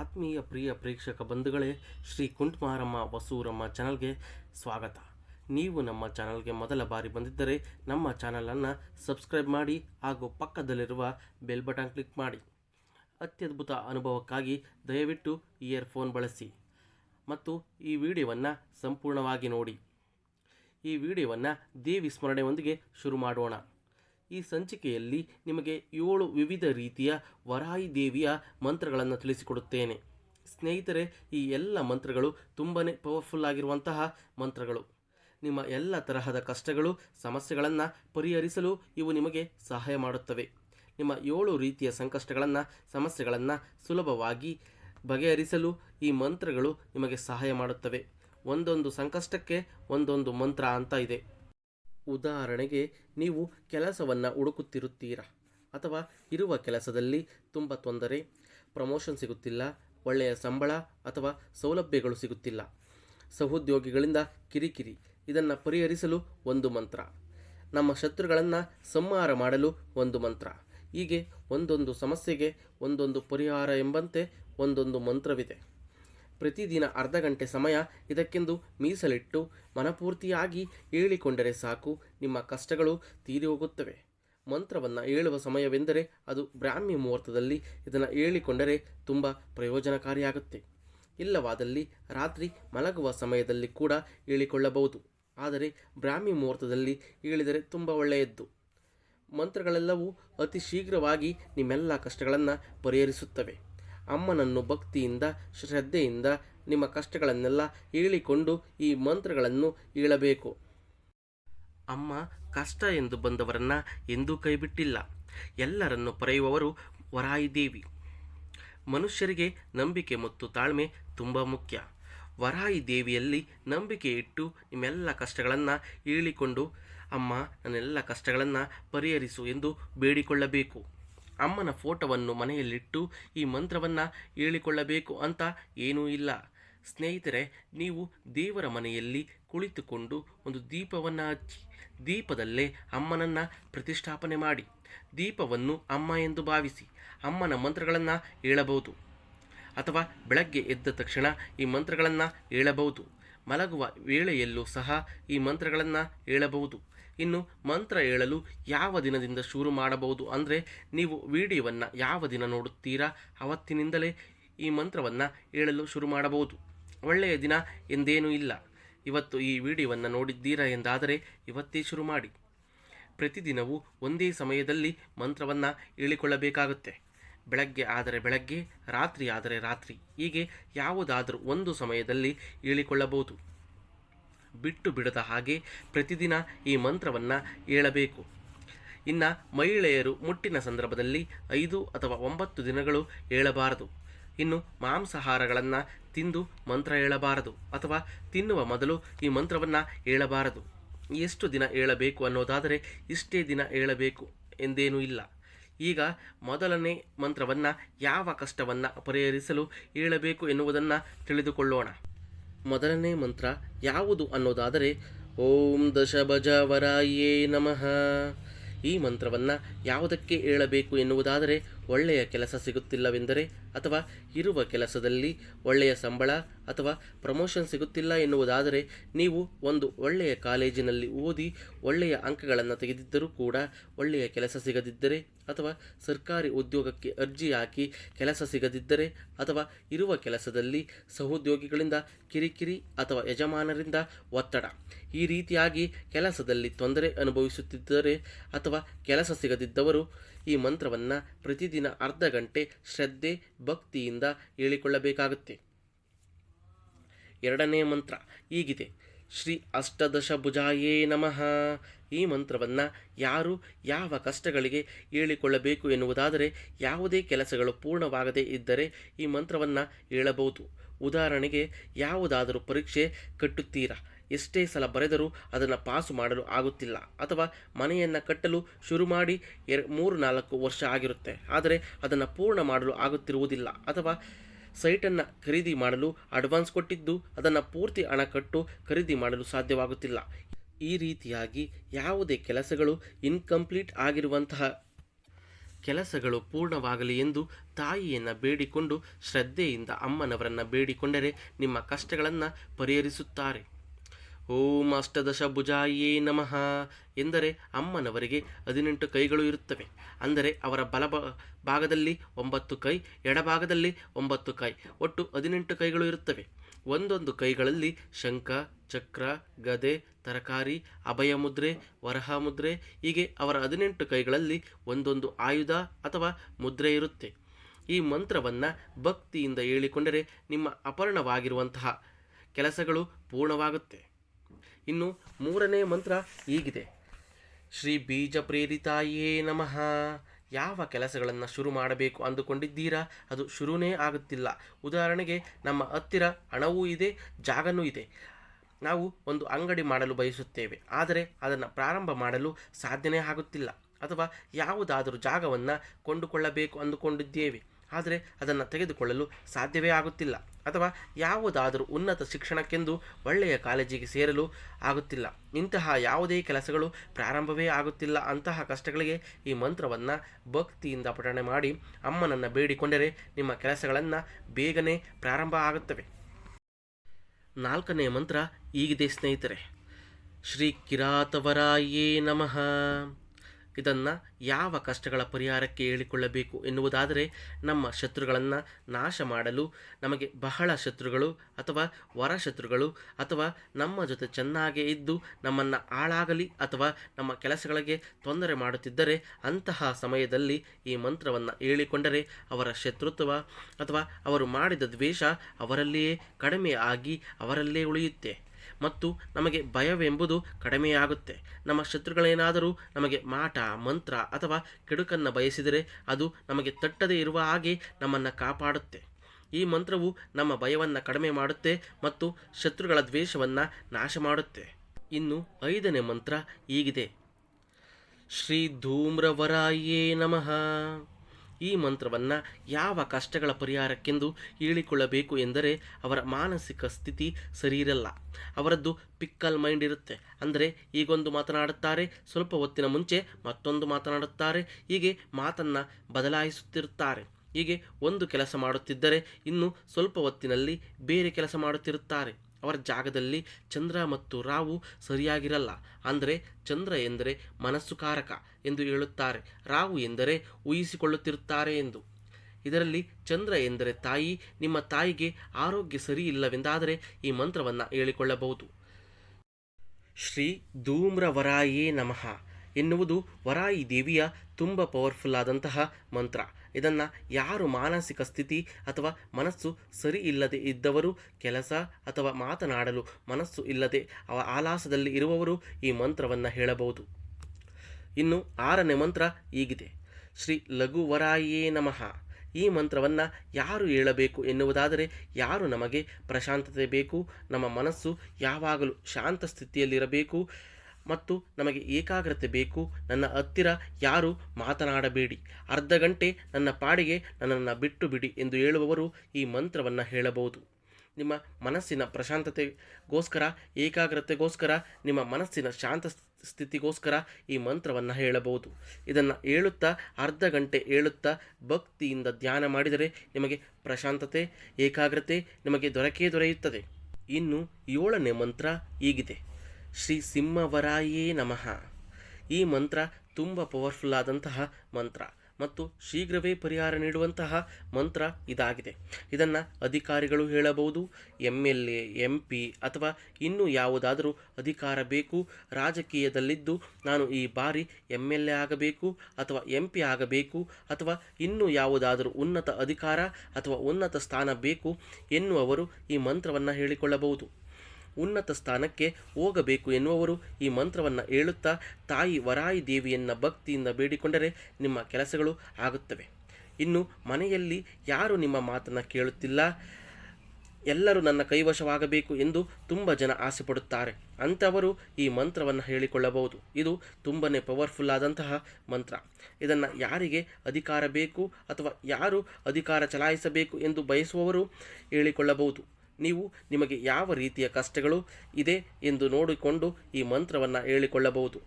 ಆತ್ಮೀಯ ಪ್ರಿಯ ಪ್ರೇಕ್ಷಕ ಬಂಧುಗಳೇ, ಶ್ರೀ ಕುಂಟ್ಮಾರಮ್ಮ ವಸೂರಮ್ಮ ಚಾನಲ್ಗೆ ಸ್ವಾಗತ. ನೀವು ನಮ್ಮ ಚಾನಲ್ಗೆ ಮೊದಲ ಬಾರಿ ಬಂದಿದ್ದರೆ ನಮ್ಮ ಚಾನಲನ್ನು ಸಬ್ಸ್ಕ್ರೈಬ್ ಮಾಡಿ ಹಾಗೂ ಪಕ್ಕದಲ್ಲಿರುವ ಬೆಲ್ ಬಟನ್ ಕ್ಲಿಕ್ ಮಾಡಿ. ಅತ್ಯದ್ಭುತ ಅನುಭವಕ್ಕಾಗಿ ದಯವಿಟ್ಟು ಇಯರ್ಫೋನ್ ಬಳಸಿ ಮತ್ತು ಈ ವಿಡಿಯೋವನ್ನು ಸಂಪೂರ್ಣವಾಗಿ ನೋಡಿ. ಈ ವಿಡಿಯೋವನ್ನು ದೇವಿ ಸ್ಮರಣೆಯೊಂದಿಗೆ ಶುರು ಮಾಡೋಣ. ಈ ಸಂಚಿಕೆಯಲ್ಲಿ ನಿಮಗೆ ಏಳು ವಿವಿಧ ರೀತಿಯ ವರಾಯಿ ದೇವಿಯ ಮಂತ್ರಗಳನ್ನು ತಿಳಿಸಿಕೊಡುತ್ತೇನೆ. ಸ್ನೇಹಿತರೆ, ಈ ಎಲ್ಲ ಮಂತ್ರಗಳು ತುಂಬಾ ಪವರ್ಫುಲ್ ಆಗಿರುವಂತಹ ಮಂತ್ರಗಳು. ನಿಮ್ಮ ಎಲ್ಲ ತರಹದ ಕಷ್ಟಗಳು, ಸಮಸ್ಯೆಗಳನ್ನು ಪರಿಹರಿಸಲು ಇವು ನಿಮಗೆ ಸಹಾಯ ಮಾಡುತ್ತವೆ. ನಿಮ್ಮ ಏಳು ರೀತಿಯ ಸಂಕಷ್ಟಗಳನ್ನು, ಸಮಸ್ಯೆಗಳನ್ನು ಸುಲಭವಾಗಿ ಬಗೆಹರಿಸಲು ಈ ಮಂತ್ರಗಳು ನಿಮಗೆ ಸಹಾಯ ಮಾಡುತ್ತವೆ. ಒಂದೊಂದು ಸಂಕಷ್ಟಕ್ಕೆ ಒಂದೊಂದು ಮಂತ್ರ ಅಂತ ಇದೆ. ಉದಾಹರಣೆಗೆ, ನೀವು ಕೆಲಸವನ್ನು ಹುಡುಕುತ್ತಿರುತ್ತೀರಾ? ಅಥವಾ ಇರುವ ಕೆಲಸದಲ್ಲಿ ತುಂಬ ತೊಂದರೆ ಪ್ರಮೋಷನ್ ಸಿಗುತ್ತಿಲ್ಲ, ಒಳ್ಳೆಯ ಸಂಬಳ ಅಥವಾ ಸೌಲಭ್ಯಗಳು ಸಿಗುತ್ತಿಲ್ಲ. ಸಹೋದ್ಯೋಗಿಗಳಿಂದ ಕಿರಿಕಿರಿ, ಇದನ್ನು ಪರಿಹರಿಸಲು ಒಂದು ಮಂತ್ರ. ನಮ್ಮ ಶತ್ರುಗಳನ್ನು ಸಂಹಾರ ಮಾಡಲು ಒಂದು ಮಂತ್ರ. ಹೀಗೆ ಒಂದೊಂದು ಸಮಸ್ಯೆಗೆ ಒಂದೊಂದು ಪರಿಹಾರ ಎಂಬಂತೆ ಒಂದೊಂದು ಮಂತ್ರವಿದೆ. ಪ್ರತಿದಿನ ಅರ್ಧ ಗಂಟೆ ಸಮಯ ಇದಕ್ಕೆಂದು ಮೀಸಲಿಟ್ಟು ಮನಪೂರ್ತಿಯಾಗಿ ಹೇಳಿಕೊಂಡರೆ ಸಾಕು, ನಿಮ್ಮ ಕಷ್ಟಗಳು ತೀರಿ ಹೋಗುತ್ತವೆ ಮಂತ್ರವನ್ನು ಹೇಳುವ ಸಮಯವೆಂದರೆ ಅದು ಬ್ರಾಹ್ಮಿ ಮುಹೂರ್ತದಲ್ಲಿ ಇದನ್ನು ಹೇಳಿಕೊಂಡರೆ ತುಂಬ ಪ್ರಯೋಜನಕಾರಿಯಾಗುತ್ತೆ. ಇಲ್ಲವಾದಲ್ಲಿ ರಾತ್ರಿ ಮಲಗುವ ಸಮಯದಲ್ಲಿ ಕೂಡ ಹೇಳಿಕೊಳ್ಳಬಹುದು. ಆದರೆ ಬ್ರಾಹ್ಮಿ ಮುಹೂರ್ತದಲ್ಲಿ ಹೇಳಿದರೆ ತುಂಬ ಒಳ್ಳೆಯದ್ದು. ಮಂತ್ರಗಳೆಲ್ಲವೂ ಅತಿ ಶೀಘ್ರವಾಗಿ ನಿಮ್ಮೆಲ್ಲ ಕಷ್ಟಗಳನ್ನು ಪರಿಹರಿಸುತ್ತವೆ. ಅಮ್ಮನನ್ನು ಭಕ್ತಿಯಿಂದ, ಶ್ರದ್ಧೆಯಿಂದ ನಿಮ್ಮ ಕಷ್ಟಗಳನ್ನೆಲ್ಲ ಹೇಳಿಕೊಂಡು ಈ ಮಂತ್ರಗಳನ್ನು ಹೇಳಬೇಕು. ಅಮ್ಮ, ಕಷ್ಟ ಎಂದು ಬಂದವರನ್ನ ಎಂದೂ ಕೈಬಿಟ್ಟಿಲ್ಲ. ಎಲ್ಲರನ್ನು ಪರೆಯುವವರು ವರಾಯಿ ದೇವಿ ಮನುಷ್ಯರಿಗೆ ನಂಬಿಕೆ ಮತ್ತು ತಾಳ್ಮೆ ತುಂಬ ಮುಖ್ಯ. ವರಾಯಿ ದೇವಿಯಲ್ಲಿ ನಂಬಿಕೆ ಇಟ್ಟು ನಿಮ್ಮೆಲ್ಲ ಕಷ್ಟಗಳನ್ನು ಹೇಳಿಕೊಂಡು, ಅಮ್ಮ, ನನ್ನೆಲ್ಲ ಕಷ್ಟಗಳನ್ನು ಪರಿಹರಿಸು ಎಂದು ಬೇಡಿಕೊಳ್ಳಬೇಕು. ಅಮ್ಮನ ಫೋಟೋವನ್ನು ಮನೆಯಲ್ಲಿಟ್ಟು ಈ ಮಂತ್ರವನ್ನು ಹೇಳಿಕೊಳ್ಳಬೇಕು ಅಂತ ಏನೂ ಇಲ್ಲ. ಸ್ನೇಹಿತರೆ, ನೀವು ದೇವರ ಮನೆಯಲ್ಲಿ ಕುಳಿತುಕೊಂಡು ಒಂದು ದೀಪವನ್ನು ಹಚ್ಚಿ, ದೀಪದಲ್ಲೇ ಅಮ್ಮನನ್ನು ಪ್ರತಿಷ್ಠಾಪನೆ ಮಾಡಿ, ದೀಪವನ್ನು ಅಮ್ಮ ಎಂದು ಭಾವಿಸಿ, ಅಮ್ಮನ ಮಂತ್ರಗಳನ್ನು ಹೇಳಬಹುದು. ಅಥವಾ ಬೆಳಗ್ಗೆ ಎದ್ದ ತಕ್ಷಣ ಈ ಮಂತ್ರಗಳನ್ನು ಹೇಳಬಹುದು. ಮಲಗುವ ವೇಳೆಯಲ್ಲೂ ಸಹ ಈ ಮಂತ್ರಗಳನ್ನು ಹೇಳಬಹುದು. ಇನ್ನು ಮಂತ್ರ ಹೇಳಲು ಯಾವ ದಿನದಿಂದ ಶುರು ಮಾಡಬಹುದು ಅಂದರೆ ನೀವು ವಿಡಿಯೋವನ್ನು ಯಾವ ದಿನ ನೋಡುತ್ತೀರಾ ಅವತ್ತಿನಿಂದಲೇ ಈ ಮಂತ್ರವನ್ನು ಹೇಳಲು ಶುರು ಮಾಡಬಹುದು. ಒಳ್ಳೆಯ ದಿನ ಎಂದೇನೂ ಇಲ್ಲ. ಇವತ್ತು ಈ ವಿಡಿಯೋವನ್ನು ನೋಡಿದ್ದೀರಾ ಎಂದಾದರೆ ಇವತ್ತೇ ಶುರು ಮಾಡಿ. ಪ್ರತಿದಿನವೂ ಒಂದೇ ಸಮಯದಲ್ಲಿ ಮಂತ್ರವನ್ನು ಹೇಳಿಕೊಳ್ಳಬೇಕಾಗುತ್ತೆ. ಬೆಳಗ್ಗೆ ಆದರೆ ಬೆಳಗ್ಗೆ, ರಾತ್ರಿ ಆದರೆ ರಾತ್ರಿ ಹೀಗೆ ಯಾವುದಾದರೂ ಒಂದು ಸಮಯದಲ್ಲಿ ಹೇಳಿಕೊಳ್ಳಬಹುದು. ಬಿಟ್ಟು ಬಿಡದ ಹಾಗೆ ಪ್ರತಿದಿನ ಈ ಮಂತ್ರವನ್ನು ಹೇಳಬೇಕು. ಇನ್ನು ಮಹಿಳೆಯರು ಮುಟ್ಟಿನ ಸಂದರ್ಭದಲ್ಲಿ ಐದು ಅಥವಾ ಒಂಬತ್ತು ದಿನಗಳು ಹೇಳಬಾರದು. ಇನ್ನು ಮಾಂಸಾಹಾರಗಳನ್ನು ತಿಂದು ಮಂತ್ರ ಹೇಳಬಾರದು ಅಥವಾ ತಿನ್ನುವ ಮೊದಲು ಈ ಮಂತ್ರವನ್ನು ಹೇಳಬಾರದು. ಎಷ್ಟು ದಿನ ಹೇಳಬೇಕು ಅನ್ನೋದಾದರೆ ಇಷ್ಟೇ ದಿನ ಹೇಳಬೇಕು ಎಂದೇನೂ ಇಲ್ಲ. ಈಗ ಮೊದಲನೇ ಮಂತ್ರವನ್ನು ಯಾವ ಕಷ್ಟವನ್ನು ಪರಿಹರಿಸಲು ಹೇಳಬೇಕು ಎನ್ನುವುದನ್ನು ತಿಳಿದುಕೊಳ್ಳೋಣ. ಮೊದಲನೇ ಮಂತ್ರ ಯಾವುದು ಅನ್ನೋದಾದರೆ ಓಂ ದಶಭಜವರಾಯೇ ನಮಃ. ಈ ಮಂತ್ರವನ್ನು ಯಾವುದಕ್ಕೆ ಹೇಳಬೇಕು ಎನ್ನುವುದಾದರೆ ಒಳ್ಳೆಯ ಕೆಲಸ ಸಿಗುತ್ತಿಲ್ಲವೆಂದರೆ ಅಥವಾ ಇರುವ ಕೆಲಸದಲ್ಲಿ ಒಳ್ಳೆಯ ಸಂಬಳ ಅಥವಾ ಪ್ರಮೋಷನ್ ಸಿಗುತ್ತಿಲ್ಲ ಎನ್ನುವುದಾದರೆ ನೀವು ಒಂದು ಒಳ್ಳೆಯ ಕಾಲೇಜಿನಲ್ಲಿ ಓದಿ ಒಳ್ಳೆಯ ಅಂಕಗಳನ್ನು ತೆಗೆದಿದ್ದರೂ ಕೂಡ ಒಳ್ಳೆಯ ಕೆಲಸ ಸಿಗದಿದ್ದರೆ ಅಥವಾ ಸರ್ಕಾರಿ ಉದ್ಯೋಗಕ್ಕೆ ಅರ್ಜಿ ಹಾಕಿ ಕೆಲಸ ಸಿಗದಿದ್ದರೆ ಅಥವಾ ಇರುವ ಕೆಲಸದಲ್ಲಿ ಸಹೋದ್ಯೋಗಿಗಳಿಂದ ಕಿರಿಕಿರಿ ಅಥವಾ ಯಜಮಾನರಿಂದ ಒತ್ತಡ. ಈ ರೀತಿಯಾಗಿ ಕೆಲಸದಲ್ಲಿ ತೊಂದರೆ ಅನುಭವಿಸುತ್ತಿದ್ದರೆ ಅಥವಾ ಕೆಲಸ ಸಿಗದಿದ್ದವರು ಈ ಮಂತ್ರವನ್ನು ಪ್ರತಿದಿನ ಅರ್ಧ ಗಂಟೆ ಶ್ರದ್ಧೆ, ಭಕ್ತಿಯಿಂದ ಹೇಳಿಕೊಳ್ಳಬೇಕಾಗುತ್ತೆ. ಎರಡನೇ ಮಂತ್ರ ಈಗಿದೆ ಶ್ರೀ ಅಷ್ಟದಶ ಭುಜಾಯೇ ನಮಃ. ಈ ಮಂತ್ರವನ್ನು ಯಾರು ಯಾವ ಕಷ್ಟಗಳಿಗೆ ಹೇಳಿಕೊಳ್ಳಬೇಕು ಎನ್ನುವುದಾದರೆ ಯಾವುದೇ ಕೆಲಸಗಳು ಪೂರ್ಣವಾಗದೇ ಇದ್ದರೆ ಈ ಮಂತ್ರವನ್ನು ಹೇಳಬಹುದು. ಉದಾಹರಣೆಗೆ ಯಾವುದಾದರೂ ಪರೀಕ್ಷೆ ಕಟ್ಟುತ್ತೀರಾ? ಎಷ್ಟೇ ಸಲ ಬರೆದರೂ ಅದನ್ನು ಪಾಸು ಮಾಡಲು ಆಗುತ್ತಿಲ್ಲ ಅಥವಾ ಮನೆಯನ್ನು ಕಟ್ಟಲು ಶುರು ಮಾಡಿ ಎರ ಮೂರು ನಾಲ್ಕು ವರ್ಷ ಆಗಿರುತ್ತೆ. ಆದರೆ ಅದನ್ನು ಪೂರ್ಣ ಮಾಡಲು ಆಗುತ್ತಿರುವುದಿಲ್ಲ ಅಥವಾ ಸೈಟನ್ನು ಖರೀದಿ ಮಾಡಲು ಅಡ್ವಾನ್ಸ್ ಕೊಟ್ಟಿದ್ದು ಅದನ್ನು ಪೂರ್ತಿ ಹಣ ಕಟ್ಟು ಖರೀದಿ ಮಾಡಲು ಸಾಧ್ಯವಾಗುತ್ತಿಲ್ಲ. ಈ ರೀತಿಯಾಗಿ ಯಾವುದೇ ಕೆಲಸಗಳು ಇನ್ಕಂಪ್ಲೀಟ್ ಆಗಿರುವಂತಹ ಕೆಲಸಗಳು ಪೂರ್ಣವಾಗಲಿ ಎಂದು ತಾಯಿಯನ್ನು ಬೇಡಿಕೊಂಡು ಶ್ರದ್ಧೆಯಿಂದ ಅಮ್ಮನವರನ್ನು ಬೇಡಿಕೊಂಡರೆ ನಿಮ್ಮ ಕಷ್ಟಗಳನ್ನು ಪರಿಹರಿಸುತ್ತಾರೆ. ಓಂ ಅಷ್ಟದಶ ಭುಜಾಯೇ ನಮಃ ಎಂದರೆ ಅಮ್ಮನವರಿಗೆ ಹದಿನೆಂಟು ಕೈಗಳು ಇರುತ್ತವೆ. ಅಂದರೆ ಅವರ ಬಲ ಭಾಗದಲ್ಲಿ ಒಂಬತ್ತು ಕೈ, ಎಡಭಾಗದಲ್ಲಿ ಒಂಬತ್ತು ಕೈ, ಒಟ್ಟು ಹದಿನೆಂಟು ಕೈಗಳು ಇರುತ್ತವೆ. ಒಂದೊಂದು ಕೈಗಳಲ್ಲಿ ಶಂಖ, ಚಕ್ರ, ಗದೆ, ತರಕಾರಿ ಅಭಯ ಮುದ್ರೆ ವರಹ ಮುದ್ರೆ ಹೀಗೆ ಅವರ ಹದಿನೆಂಟು ಕೈಗಳಲ್ಲಿ ಒಂದೊಂದು ಆಯುಧ ಅಥವಾ ಮುದ್ರೆ ಇರುತ್ತೆ. ಈ ಮಂತ್ರವನ್ನು ಭಕ್ತಿಯಿಂದ ಹೇಳಿಕೊಂಡರೆ ನಿಮ್ಮ ಅಪರ್ಣವಾಗಿರುವಂತಹ ಕೆಲಸಗಳು ಪೂರ್ಣವಾಗುತ್ತೆ. ಇನ್ನು ಮೂರನೇ ಮಂತ್ರ ಹೀಗಿದೆ. ಶ್ರೀ ಬೀಜ ಪ್ರೇರಿತಾಯೇ ನಮಃ. ಯಾವ ಕೆಲಸಗಳನ್ನು ಶುರು ಮಾಡಬೇಕು ಅಂದುಕೊಂಡಿದ್ದೀರಾ? ಅದು ಶುರುನೇ ಆಗುತ್ತಿಲ್ಲ. ಉದಾಹರಣೆಗೆ ನಮ್ಮ ಹತ್ತಿರ ಹಣವೂ ಇದೆ, ಜಾಗನೂ ಇದೆ. ನಾವು ಒಂದು ಅಂಗಡಿ ಮಾಡಲು ಬಯಸುತ್ತೇವೆ. ಆದರೆ ಅದನ್ನು ಪ್ರಾರಂಭ ಮಾಡಲು ಸಾಧ್ಯನೇ ಆಗುತ್ತಿಲ್ಲ. ಅಥವಾ ಯಾವುದಾದರೂ ಜಾಗವನ್ನು ಕೊಂಡುಕೊಳ್ಳಬೇಕು ಅಂದುಕೊಂಡಿದ್ದೇವೆ. ಆದರೆ ಅದನ್ನು ತೆಗೆದುಕೊಳ್ಳಲು ಸಾಧ್ಯವೇ ಆಗುತ್ತಿಲ್ಲ ಅಥವಾ ಯಾವುದಾದರೂ ಉನ್ನತ ಶಿಕ್ಷಣಕ್ಕೆಂದು ಒಳ್ಳೆಯ ಕಾಲೇಜಿಗೆ ಸೇರಲು ಆಗುತ್ತಿಲ್ಲ. ಇಂತಹ ಯಾವುದೇ ಕೆಲಸಗಳು ಪ್ರಾರಂಭವೇ ಆಗುತ್ತಿಲ್ಲ. ಅಂತಹ ಕಷ್ಟಗಳಿಗೆ ಈ ಮಂತ್ರವನ್ನು ಭಕ್ತಿಯಿಂದ ಪಠಣೆ ಮಾಡಿ ಅಮ್ಮನನ್ನು ಬೇಡಿಕೊಂಡರೆ ನಿಮ್ಮ ಕೆಲಸಗಳನ್ನು ಬೇಗನೆ ಪ್ರಾರಂಭ ಆಗುತ್ತವೆ. ನಾಲ್ಕನೇ ಮಂತ್ರ ಈಗಿದೆ ಸ್ನೇಹಿತರೆ. ಶ್ರೀ ಕಿರಾತವರಾಯೇ ನಮಃ. ಇದನ್ನು ಯಾವ ಕಷ್ಟಗಳ ಪರಿಹಾರಕ್ಕೆ ಹೇಳಿಕೊಳ್ಳಬೇಕು ಎನ್ನುವುದಾದರೆ ನಮ್ಮ ಶತ್ರುಗಳನ್ನು ನಾಶ ಮಾಡಲು ನಮಗೆ ಬಹಳ ಶತ್ರುಗಳು ಅಥವಾ ವರ ಶತ್ರುಗಳು ಅಥವಾ ನಮ್ಮ ಜೊತೆ ಚೆನ್ನಾಗೇ ಇದ್ದು ನಮ್ಮನ್ನು ಹಾಳಾಗಲಿ ಅಥವಾ ನಮ್ಮ ಕೆಲಸಗಳಿಗೆ ತೊಂದರೆ ಮಾಡುತ್ತಿದ್ದರೆ ಅಂತಹ ಸಮಯದಲ್ಲಿ ಈ ಮಂತ್ರವನ್ನು ಹೇಳಿಕೊಂಡರೆ ಅವರ ಶತ್ರುತ್ವ ಅಥವಾ ಅವರು ಮಾಡಿದ ದ್ವೇಷ ಅವರಲ್ಲಿಯೇ ಕಡಿಮೆ ಆಗಿ ಅವರಲ್ಲೇ ಉಳಿಯುತ್ತೆ. ಮತ್ತು ನಮಗೆ ಭಯವೆಂಬುದು ಕಡಿಮೆಯಾಗುತ್ತೆ. ನಮ್ಮ ಶತ್ರುಗಳೇನಾದರೂ ನಮಗೆ ಮಾಟ, ಮಂತ್ರ ಅಥವಾ ಕೆಡುಕನ್ನು ಬಯಸಿದರೆ ಅದು ನಮಗೆ ತಟ್ಟದೇ ಇರುವ ಹಾಗೆ ನಮ್ಮನ್ನು ಕಾಪಾಡುತ್ತೆ. ಈ ಮಂತ್ರವು ನಮ್ಮ ಭಯವನ್ನು ಕಡಿಮೆ ಮಾಡುತ್ತೆ ಮತ್ತು ಶತ್ರುಗಳ ದ್ವೇಷವನ್ನು ನಾಶ ಮಾಡುತ್ತೆ. ಇನ್ನು ಐದನೇ ಮಂತ್ರ ಈಗಿದೆ ಶ್ರೀ ಧೂಮ್ರವರಾಯೇ ನಮಃ. ಈ ಮಂತ್ರವನ್ನು ಯಾವ ಕಷ್ಟಗಳ ಪರಿಹಾರಕ್ಕೆಂದು ಹೇಳಿಕೊಳ್ಳಬೇಕು ಎಂದರೆ ಅವರ ಮಾನಸಿಕ ಸ್ಥಿತಿ ಸರಿಯಿರಲ್ಲ. ಅವರದ್ದು ಪಿಕ್ಕಲ್ ಮೈಂಡ್ ಇರುತ್ತೆ. ಅಂದರೆ ಈಗೊಂದು ಮಾತನಾಡುತ್ತಾರೆ, ಸ್ವಲ್ಪ ಹೊತ್ತಿನ ಮುಂಚೆ ಮತ್ತೊಂದು ಮಾತನಾಡುತ್ತಾರೆ, ಹೀಗೆ ಮಾತನ್ನು ಬದಲಾಯಿಸುತ್ತಿರುತ್ತಾರೆ. ಹೀಗೆ ಒಂದು ಕೆಲಸ ಮಾಡುತ್ತಿದ್ದರೆ ಇನ್ನು ಸ್ವಲ್ಪ ಹೊತ್ತಿನಲ್ಲಿ ಬೇರೆ ಕೆಲಸ ಮಾಡುತ್ತಿರುತ್ತಾರೆ. ಅವರ ಜಾಗದಲ್ಲಿ ಚಂದ್ರ ಮತ್ತು ರಾವು ಸರಿಯಾಗಿರಲ್ಲ. ಅಂದರೆ ಚಂದ್ರ ಎಂದರೆ ಮನಸ್ಸು ಕಾರಕ ಎಂದು ಹೇಳುತ್ತಾರೆ. ರಾವು ಎಂದರೆ ಊಹಿಸಿಕೊಳ್ಳುತ್ತಿರುತ್ತಾರೆ ಎಂದು. ಇದರಲ್ಲಿ ಚಂದ್ರ ಎಂದರೆ ತಾಯಿ, ನಿಮ್ಮ ತಾಯಿಗೆ ಆರೋಗ್ಯ ಸರಿ ಇಲ್ಲವೆಂದಾದರೆ ಈ ಮಂತ್ರವನ್ನು ಹೇಳಿಕೊಳ್ಳಬಹುದು. ಶ್ರೀ ಧೂಮ್ರವರಾಯೇ ನಮಃ ಎನ್ನುವುದು ವರಾಯಿ ದೇವಿಯ ತುಂಬ ಪವರ್ಫುಲ್ ಆದಂತಹ ಮಂತ್ರ. ಇದನ್ನು ಯಾರು ಮಾನಸಿಕ ಸ್ಥಿತಿ ಅಥವಾ ಮನಸ್ಸು ಸರಿ ಇಲ್ಲದೆ ಇದ್ದವರು ಕೆಲಸ ಅಥವಾ ಮಾತನಾಡಲು ಮನಸ್ಸು ಇಲ್ಲದೆ ಅವ ಆಲಾಸದಲ್ಲಿ ಇರುವವರು ಈ ಮಂತ್ರವನ್ನು ಹೇಳಬಹುದು. ಇನ್ನು ಆರನೇ ಮಂತ್ರ ಈಗಿದೆ ಶ್ರೀ ಲಘುವರಾಯೇ ನಮಃ. ಈ ಮಂತ್ರವನ್ನು ಯಾರು ಹೇಳಬೇಕು ಎನ್ನುವುದಾದರೆ ಯಾರು ನಮಗೆ ಪ್ರಶಾಂತತೆ ಬೇಕು, ನಮ್ಮ ಮನಸ್ಸು ಯಾವಾಗಲೂ ಶಾಂತ ಸ್ಥಿತಿಯಲ್ಲಿರಬೇಕು ಮತ್ತು ನಮಗೆ ಏಕಾಗ್ರತೆ ಬೇಕು. ನನ್ನ ಹತ್ತಿರ ಯಾರು ಮಾತನಾಡಬೇಡಿ. ಅರ್ಧ ಗಂಟೆ ನನ್ನ ಪಾಡಿಗೆ ನನ್ನನ್ನು ಬಿಟ್ಟು ಬಿಡಿ ಎಂದು ಹೇಳುವವರು ಈ ಮಂತ್ರವನ್ನು ಹೇಳಬಹುದು. ನಿಮ್ಮ ಮನಸ್ಸಿನ ಪ್ರಶಾಂತತೆಗೋಸ್ಕರ, ಏಕಾಗ್ರತೆಗೋಸ್ಕರ, ನಿಮ್ಮ ಮನಸ್ಸಿನ ಶಾಂತ ಸ್ಥಿತಿಗೋಸ್ಕರ ಈ ಮಂತ್ರವನ್ನು ಹೇಳಬಹುದು. ಇದನ್ನು ಹೇಳುತ್ತಾ, ಅರ್ಧ ಗಂಟೆ ಹೇಳುತ್ತಾ ಭಕ್ತಿಯಿಂದ ಧ್ಯಾನ ಮಾಡಿದರೆ ನಿಮಗೆ ಪ್ರಶಾಂತತೆ, ಏಕಾಗ್ರತೆ ನಿಮಗೆ ದೊರಕೇ ದೊರೆಯುತ್ತದೆ. ಇನ್ನು ಏಳನೇ ಮಂತ್ರ ಹೀಗಿದೆ. ಶ್ರೀ ಸಿಂಹವರಾಯೇ ನಮಃ. ಈ ಮಂತ್ರ ತುಂಬ ಪವರ್ಫುಲ್ ಆದಂತಹ ಮಂತ್ರ ಮತ್ತು ಶೀಘ್ರವೇ ಪರಿಹಾರ ನೀಡುವಂತಹ ಮಂತ್ರ ಇದಾಗಿದೆ. ಇದನ್ನು ಅಧಿಕಾರಿಗಳು ಹೇಳಬಹುದು M L A M P ಅಥವಾ ಇನ್ನೂ ಯಾವುದಾದರೂ ಅಧಿಕಾರ ಬೇಕು, ರಾಜಕೀಯದಲ್ಲಿದ್ದು ನಾನು ಈ ಬಾರಿ ಎಂ ಎಲ್ ಎ ಆಗಬೇಕು ಅಥವಾ ಎಂ ಪಿ ಆಗಬೇಕು ಅಥವಾ ಇನ್ನೂ ಯಾವುದಾದರೂ ಉನ್ನತ ಅಧಿಕಾರ ಅಥವಾ ಉನ್ನತ ಸ್ಥಾನ ಬೇಕು ಎನ್ನುವವರು ಈ ಮಂತ್ರವನ್ನು ಹೇಳಿಕೊಳ್ಳಬಹುದು. ಉನ್ನತ ಸ್ಥಾನಕ್ಕೆ ಹೋಗಬೇಕು ಎನ್ನುವವರು ಈ ಮಂತ್ರವನ್ನು ಹೇಳುತ್ತಾ ತಾಯಿ ವರಾಯಿ ದೇವಿಯನ್ನು ಭಕ್ತಿಯಿಂದ ಬೇಡಿಕೊಂಡರೆ ನಿಮ್ಮ ಕೆಲಸಗಳು ಆಗುತ್ತವೆ. ಇನ್ನು ಮನೆಯಲ್ಲಿ ಯಾರು ನಿಮ್ಮ ಮಾತನ್ನು ಕೇಳುತ್ತಿಲ್ಲ? ಎಲ್ಲರೂ ನನ್ನ ಕೈವಶವಾಗಬೇಕು ಎಂದು ತುಂಬ ಜನ ಆಸೆ ಪಡುತ್ತಾರೆ ಅಂಥವರು ಈ ಮಂತ್ರವನ್ನು ಹೇಳಿಕೊಳ್ಳಬಹುದು. ಇದು ತುಂಬನೇ ಪವರ್ಫುಲ್ ಆದಂತಹ ಮಂತ್ರ. ಇದನ್ನು ಯಾರಿಗೆ ಅಧಿಕಾರ ಬೇಕು ಅಥವಾ ಯಾರು ಅಧಿಕಾರ ಚಲಾಯಿಸಬೇಕು ಎಂದು ಬಯಸುವವರು ಹೇಳಿಕೊಳ್ಳಬಹುದು. ನೀವು ನಿಮಗೆ ಯಾವ ರೀತಿಯ ಕಷ್ಟಗಳು ಇದೆ ಎಂದು ನೋಡಿಕೊಂಡು ಈ ಮಂತ್ರವನ್ನು ಹೇಳಿಕೊಳ್ಳಬಹುದು.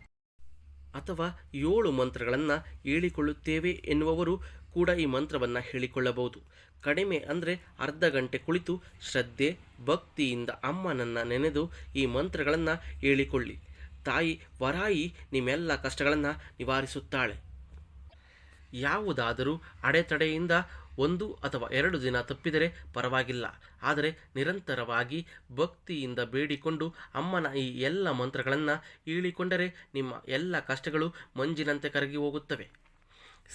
ಅಥವಾ ಏಳು ಮಂತ್ರಗಳನ್ನು ಹೇಳಿಕೊಳ್ಳುತ್ತೇವೆ ಎನ್ನುವವರು ಕೂಡ ಈ ಮಂತ್ರವನ್ನು ಹೇಳಿಕೊಳ್ಳಬಹುದು. ಕಡಿಮೆ ಅಂದರೆ ಅರ್ಧ ಗಂಟೆ ಕುಳಿತು ಶ್ರದ್ಧೆ, ಭಕ್ತಿಯಿಂದ ಅಮ್ಮನನ್ನು ನೆನೆದು ಈ ಮಂತ್ರಗಳನ್ನು ಹೇಳಿಕೊಳ್ಳಿ. ತಾಯಿ ವರಾಯಿ ನಿಮ್ಮೆಲ್ಲ ಕಷ್ಟಗಳನ್ನು ನಿವಾರಿಸುತ್ತಾಳೆ. ಯಾವುದಾದರೂ ಅಡೆತಡೆಯಿಂದ ಒಂದು ಅಥವಾ ಎರಡು ದಿನ ತಪ್ಪಿದರೆ ಪರವಾಗಿಲ್ಲ. ಆದರೆ ನಿರಂತರವಾಗಿ ಭಕ್ತಿಯಿಂದ ಬೇಡಿಕೊಂಡು ಅಮ್ಮನ ಈ ಎಲ್ಲ ಮಂತ್ರಗಳನ್ನು ಹೀಳಿಕೊಂಡರೆ ನಿಮ್ಮ ಎಲ್ಲ ಕಷ್ಟಗಳು ಮಂಜಿನಂತೆ ಕರಗಿ ಹೋಗುತ್ತವೆ.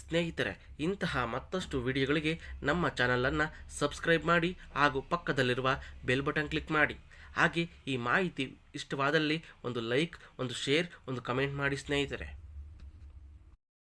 ಸ್ನೇಹಿತರೆ, ಇಂತಹ ಮತ್ತಷ್ಟು ವಿಡಿಯೋಗಳಿಗೆ ನಮ್ಮ ಚಾನಲನ್ನು ಸಬ್ಸ್ಕ್ರೈಬ್ ಮಾಡಿ ಹಾಗೂ ಪಕ್ಕದಲ್ಲಿರುವ ಬೆಲ್ ಬಟನ್ ಕ್ಲಿಕ್ ಮಾಡಿ. ಹಾಗೆ ಈ ಮಾಹಿತಿ ಇಷ್ಟವಾದಲ್ಲಿ ಒಂದು ಲೈಕ್, ಒಂದು ಶೇರ್, ಒಂದು ಕಮೆಂಟ್ ಮಾಡಿ ಸ್ನೇಹಿತರೆ.